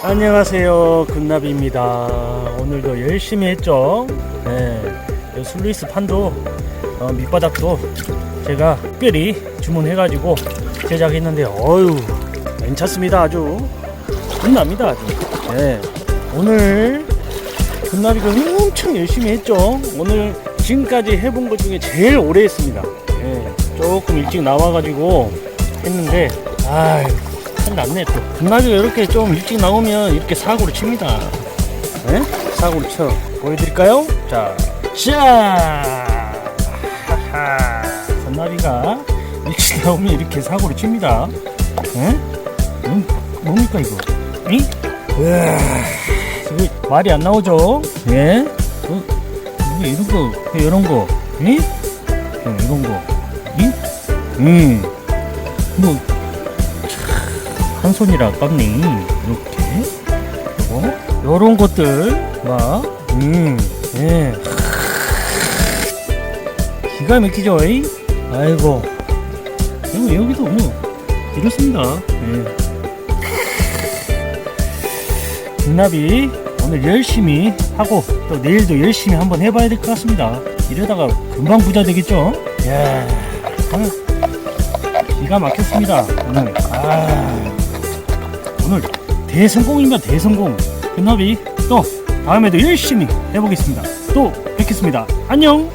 안녕하세요. 금나비입니다. 오늘도 열심히 했죠? 네, 이 슬루이스 판도 어, 밑바닥도 제가 특별히 주문해 가지고 제작했는데 어유 괜찮습니다 아주. 끝납니다 아주. 네, 오늘 금나비가 엄청 열심히 했죠? 오늘 지금까지 해본 것 중에 제일 오래 했습니다. 네, 조금 일찍 나와 가지고 했는데 아유 큰일 났네 또 금나비가 이렇게 좀 일찍 나오면 이렇게 사고를 칩니다 네? 사고를 쳐 보여드릴까요? 자 샤! 하하 금나비가 일찍 나오면 이렇게 사고를 칩니다 네? 음, 뭡니까 이거? 응? 으아, 말이 안 나오죠? 예? 어, 뭐 이런 거, 이런 거, 응? 어, 이런 거, 응? 음, 뭐, 한 손이라 아깝네. 이렇게. 어? 요런 것들, 막, 음, 예. 기가 막히죠, 이? 아이고. 여기, 여기도 뭐, 이렇습니다. 예. 김나비 오늘 열심히 하고 또 내일도 열심히 한번 해봐야 될 것 같습니다. 이러다가 금방 부자 되겠죠? 예. 기가 막혔습니다. 오늘. 아. 오늘 대성공이면 대성공. 금나비 또 다음에도 열심히 해보겠습니다. 또 뵙겠습니다. 안녕.